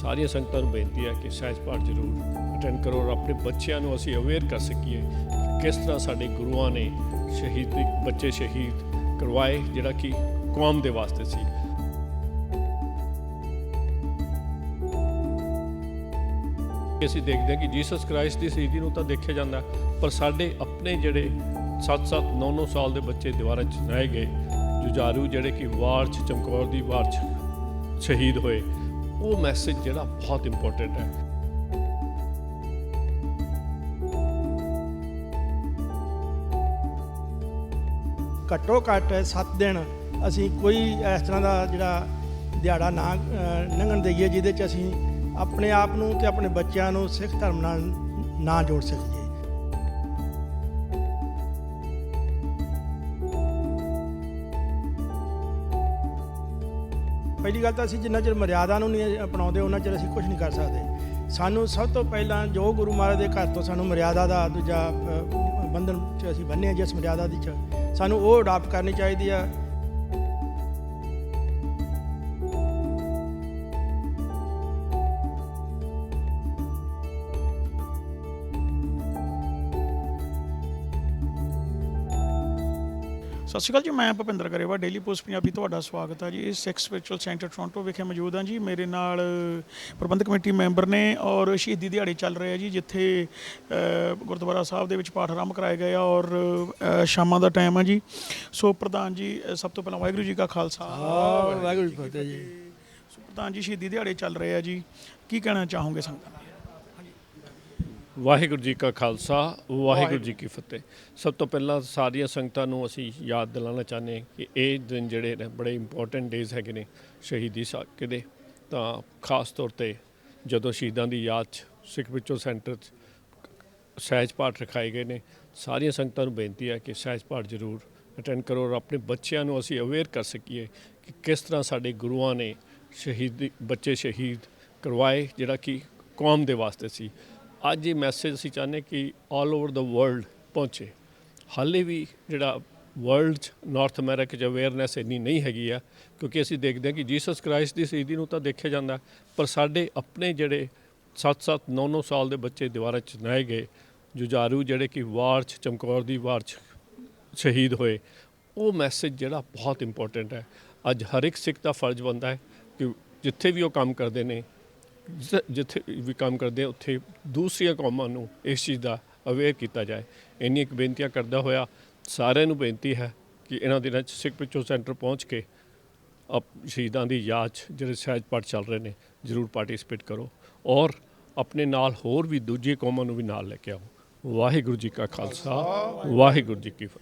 ਸਾਰੀਆਂ ਸੰਗਤਾਂ ਨੂੰ ਬੇਨਤੀ ਹੈ ਕਿ ਸਹਿਜ ਪਾਠ ਜ਼ਰੂਰ ਅਟੈਂਡ ਕਰੋ ਔਰ ਆਪਣੇ ਬੱਚਿਆਂ ਨੂੰ ਅਸੀਂ ਅਵੇਅਰ ਕਰ ਸਕੀਏ ਕਿਸ ਤਰ੍ਹਾਂ ਸਾਡੇ ਗੁਰੂਆਂ ਨੇ ਸ਼ਹੀਦ ਬੱਚੇ ਸ਼ਹੀਦ ਕਰਵਾਏ, ਜਿਹੜਾ ਕਿ ਕੌਮ ਦੇ ਵਾਸਤੇ ਸੀ। ਅਸੀਂ ਦੇਖਦੇ ਹਾਂ ਕਿ ਜੀਸਸ ਕ੍ਰਾਈਸਟ ਦੀ ਸ਼ਹੀਦੀ ਨੂੰ ਤਾਂ ਦੇਖਿਆ ਜਾਂਦਾ, ਪਰ ਸਾਡੇ ਆਪਣੇ ਜਿਹੜੇ 7-7 9-9 ਸਾਲ ਦੇ ਬੱਚੇ ਦੀਵਾਰਾਂ 'ਚ ਰਹਿ ਗਏ, ਜੁਝਾਰੂ ਜਿਹੜੇ ਕਿ ਵਾਰ 'ਚ, ਚਮਕੌਰ ਦੀ ਵਾਰ 'ਚ ਸ਼ਹੀਦ ਹੋਏ ਉਹ ਮੈਸੇਜ ਜਿਹੜਾ ਬਹੁਤ ਇੰਪੋਰਟੈਂਟ ਹੈ। ਘੱਟੋ ਘੱਟ 7 ਦਿਨ ਅਸੀਂ ਕੋਈ ਇਸ ਤਰ੍ਹਾਂ ਦਾ ਜਿਹੜਾ ਦਿਹਾੜਾ ਨਾ ਲੰਘਣ ਦਈਏ ਜਿਹਦੇ ਚ ਅਸੀਂ ਆਪਣੇ ਆਪ ਨੂੰ ਤੇ ਆਪਣੇ ਬੱਚਿਆਂ ਨੂੰ ਸਿੱਖ ਧਰਮ ਨਾਲ ਨਾ ਜੋੜ ਸਕੀਏ। ਪਹਿਲੀ ਗੱਲ ਤਾਂ ਅਸੀਂ ਜਿੰਨਾ ਚਿਰ ਮਰਿਆਦਾ ਨੂੰ ਨਹੀਂ ਅਪਣਾਉਂਦੇ, ਉਹਨਾਂ ਚਿਰ ਅਸੀਂ ਕੁਝ ਨਹੀਂ ਕਰ ਸਕਦੇ। ਸਾਨੂੰ ਸਭ ਤੋਂ ਪਹਿਲਾਂ ਜੋ ਗੁਰੂ ਮਹਾਰਾਜ ਦੇ ਘਰ ਤੋਂ ਸਾਨੂੰ ਮਰਿਆਦਾ ਦਾ ਦੂਜਾ ਬੰਧਨ ਚ ਅਸੀਂ ਬੰਨੇ ਹਾਂ ਜਿਸ ਮਰਿਆਦਾ ਦੀ ਸਾਨੂੰ ਉਹ ਅਡਾਪਟ ਕਰਨੀ ਚਾਹੀਦੀ ਆ। ਸਤਿ ਸ਼੍ਰੀ ਅਕਾਲ ਜੀ ਮੈਂ ਭੁਪਿੰਦਰ ਗਰੇਵਾ ਡੇਲੀ ਪੋਸਟ ਪੰਜਾਬੀ ਤੁਹਾਡਾ ਸਵਾਗਤ ਹੈ ਜੀ। ਇਸ ਸਿੱਖ ਸਪਿਰਚੁਅਲ ਸੈਂਟਰ ਟੋਰਾਂਟੋ ਵਿਖੇ ਮੌਜੂਦ ਹਾਂ ਜੀ। ਮੇਰੇ ਨਾਲ ਪ੍ਰਬੰਧਕ ਕਮੇਟੀ ਮੈਂਬਰ ਨੇ ਔਰ ਸ਼ਹੀਦੀ ਦਿਹਾੜੇ ਚੱਲ ਰਹੇ ਆ ਜੀ ਜਿੱਥੇ ਗੁਰਦੁਆਰਾ ਸਾਹਿਬ ਦੇ ਵਿੱਚ ਪਾਠ ਆਰੰਭ ਕਰਾਏ ਗਏ ਆ ਔਰ ਸ਼ਾਮਾਂ ਦਾ ਟਾਈਮ ਹੈ ਜੀ। ਸੋ ਪ੍ਰਧਾਨ ਜੀ ਸਭ ਤੋਂ ਪਹਿਲਾਂ ਵਾਹਿਗੁਰੂ ਜੀ ਕਾ ਖਾਲਸਾ। ਵਾਹਿਗੁਰੂ ਜੀ ਕੀ ਫਤਿਹ ਜੀ। ਸੋ ਪ੍ਰਧਾਨ ਜੀ ਸ਼ਹੀਦੀ ਦਿਹਾੜੇ ਚੱਲ ਰਹੇ ਆ ਜੀ। ਕੀ ਕਹਿਣਾ ਚਾਹੋਗੇ ਸੰਗਤਾਂ? ਨੂੰ ਵਾਹਿਗੁਰੂ ਜੀ ਕਾ ਖਾਲਸਾ ਵਾਹਿਗੁਰੂ ਜੀ ਕੀ ਫਤਿਹ। ਸਭ ਤੋਂ ਪਹਿਲਾਂ ਸਾਰੀਆਂ ਸੰਗਤਾਂ ਨੂੰ ਅਸੀਂ ਯਾਦ ਦਿਲਾਉਣਾ ਚਾਹੁੰਦੇ ਹਾਂ ਕਿ ਇਹ ਦਿਨ ਜਿਹੜੇ ਨੇ ਬੜੇ ਇੰਪੋਰਟੈਂਟ ਡੇਜ਼ ਹੈਗੇ ਨੇ ਸ਼ਹੀਦੀ ਸਾਕੇ ਦੇ। ਤਾਂ ਖਾਸ ਤੌਰ ਤੇ ਜਦੋਂ ਸ਼ਹੀਦਾਂ ਦੀ ਯਾਦ 'ਚ ਸਿੱਖ ਵਿੱਚੋਂ ਸੈਂਟਰ 'ਚ ਸਹਿਜ ਪਾਠ ਰਖਾਏ ਗਏ ਨੇ ਸਾਰੀਆਂ ਸੰਗਤਾਂ ਨੂੰ ਬੇਨਤੀ ਹੈ ਕਿ ਸਹਿਜ ਪਾਠ ਜ਼ਰੂਰ ਅਟੈਂਡ ਕਰੋ ਔਰ ਆਪਣੇ ਬੱਚਿਆਂ ਨੂੰ ਅਸੀਂ ਅਵੇਅਰ ਕਰ ਸਕੀਏ ਕਿ ਕਿਸ ਤਰ੍ਹਾਂ ਸਾਡੇ ਗੁਰੂਆਂ ਨੇ ਸ਼ਹੀਦੀ ਬੱਚੇ ਸ਼ਹੀਦ ਕਰਵਾਏ ਜਿਹੜਾ ਕਿ ਕੌਮ ਦੇ ਵਾਸਤੇ ਸੀ। ਅੱਜ ਇਹ ਮੈਸੇਜ ਅਸੀਂ ਚਾਹੁੰਦੇ ਕਿ ਆਲ ਓਵਰ ਦਾ ਵਰਲਡ ਪਹੁੰਚੇ। ਹਾਲੇ ਵੀ ਜਿਹੜਾ ਵਰਲਡ 'ਚ ਨਾਰਥ ਅਮਰੀਕਾ 'ਚ ਅਵੇਅਰਨੈਸ ਇੰਨੀ ਨਹੀਂ ਹੈਗੀ ਆ, ਕਿਉਂਕਿ ਅਸੀਂ ਦੇਖਦੇ ਹਾਂ ਕਿ ਜੀਸਸ ਕ੍ਰਾਈਸਟ ਦੀ ਸ਼ਹੀਦੀ ਨੂੰ ਤਾਂ ਦੇਖਿਆ ਜਾਂਦਾ, ਪਰ ਸਾਡੇ ਆਪਣੇ ਜਿਹੜੇ 7-7 9-9 ਸਾਲ ਦੇ ਬੱਚੇ ਦੀਵਾਰਾਂ 'ਚ ਰਹਿ ਗਏ, ਜੁਝਾਰੂ ਜਿਹੜੇ ਕਿ ਵਾਰ 'ਚ, ਚਮਕੌਰ ਦੀ ਵਾਰ 'ਚ ਸ਼ਹੀਦ ਹੋਏ, ਉਹ ਮੈਸੇਜ ਜਿਹੜਾ ਬਹੁਤ ਇੰਪੋਰਟੈਂਟ ਹੈ। ਅੱਜ ਹਰ ਇੱਕ ਸਿੱਖ ਦਾ ਫਰਜ਼ ਬਣਦਾ ਹੈ ਕਿ ਜਿੱਥੇ ਵੀ ਉਹ ਕੰਮ ਕਰਦੇ ਨੇ ਜਿੱਥੇ ਵੀ ਕੰਮ ਕਰਦੇ ਆ, ਉੱਥੇ ਦੂਸਰੀਆਂ ਕੌਮਾਂ ਨੂੰ ਇਸ ਚੀਜ਼ ਦਾ ਅਵੇਅਰ ਕੀਤਾ ਜਾਏ। ਇੰਨੀ ਇੱਕ ਬੇਨਤੀਆਂ ਕਰਦਾ ਹੋਇਆ ਸਾਰਿਆਂ ਨੂੰ ਬੇਨਤੀ ਹੈ ਕਿ ਇਹਨਾਂ ਦਿਨਾਂ 'ਚ ਸਿੱਖ ਪਿੱਛੋਂ ਸੈਂਟਰ ਪਹੁੰਚ ਕੇ ਆਪ ਸ਼ਹੀਦਾਂ ਦੀ ਯਾਦ 'ਚ ਜਿਹੜੇ ਸਹਿਜ ਪਾਠ ਚੱਲ ਰਹੇ ਨੇ ਜ਼ਰੂਰ ਪਾਰਟਿਸਿਪੇਟ ਕਰੋ ਔਰ ਆਪਣੇ ਨਾਲ ਹੋਰ ਵੀ ਦੂਜੀ ਕੌਮਾਂ ਨੂੰ ਵੀ ਨਾਲ ਲੈ ਕੇ ਆਓ। ਵਾਹਿਗੁਰੂ ਜੀ ਕਾ ਖਾਲਸਾ ਵਾਹਿਗੁਰੂ ਜੀ ਕੀ ਫਤਿਹ।